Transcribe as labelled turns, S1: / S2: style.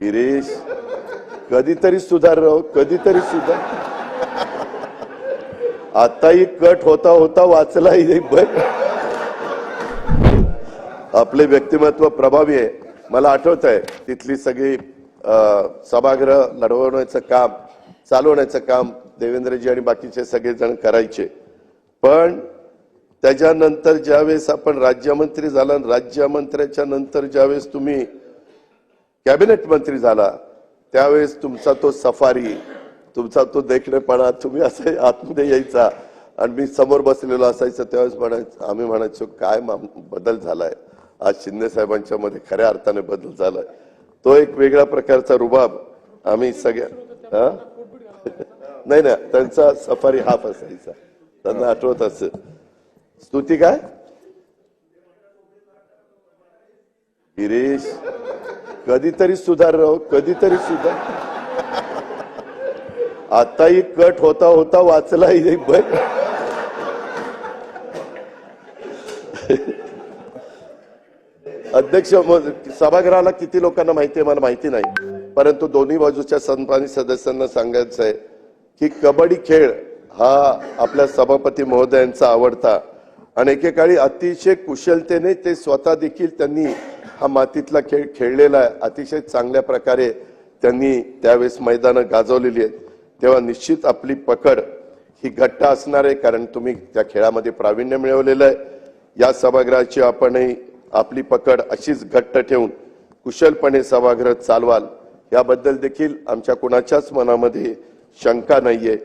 S1: गिरीश कधीतरी सुधार राव कधीतरी सुधार. आताही कट होता होता वाचला आपले व्यक्तिमत्व प्रभावी आहे. मला आठवत आहे तिथली सगळी सभागृह लढवण्याचं काम चालवण्याचं काम देवेंद्रजी आणि बाकीचे सगळेजण करायचे. पण त्याच्यानंतर ज्यावेळेस आपण राज्यमंत्री झाला राज्यमंत्र्याच्या नंतर ज्यावेळेस तुम्ही कॅबिनेट मंत्री झाला त्यावेळेस तुमचा तो सफारी तुमचा तो देखणेपणा तुम्ही असं आतमध्ये यायचा आणि मी समोर बसलेलो असायचं त्यावेळेस म्हणायचं आम्ही म्हणायचो काय बदल झालाय? आज शिंदे साहेबांच्या मध्ये खऱ्या अर्थाने बदल झालाय. तो एक वेगळ्या प्रकारचा रुबाब आम्ही सगळ्या हा? नाही ना त्यांचा सफारी हाफ असायचा. त्यांना आठवत अस स्तुती काय? गिरीश. कधीतरी सुधार कधीतरी सुधार. आताही कट होता होता वाचला अध्यक्ष सभागृहाला किती लोकांना माहिती आहे मला माहिती नाही. परंतु दोन्ही बाजूच्या सन्मानित सदस्यांना सांगायचं आहे की कबड्डी खेळ हा आपल्या सभापती महोदयांचा आवडता. आणि एकेकाळी अतिशय कुशलतेने ते स्वतः देखील त्यांनी हा मातीतला खेळ खेळलेला आहे. अतिशय चांगल्या प्रकारे त्यांनी त्यावेळेस मैदानं गाजवलेली आहेत. तेव्हा निश्चित आपली पकड ही घट्ट असणार आहे कारण तुम्ही त्या खेळामध्ये प्रावीण्य मिळवलेलं आहे. या सभागृहाची आपणही आपली पकड अशीच घट्ट ठेवून कुशलपणे सभागृह चालवाल. याबद्दल देखील आमच्या कुणाच्याच मनामध्ये शंका नाहीये.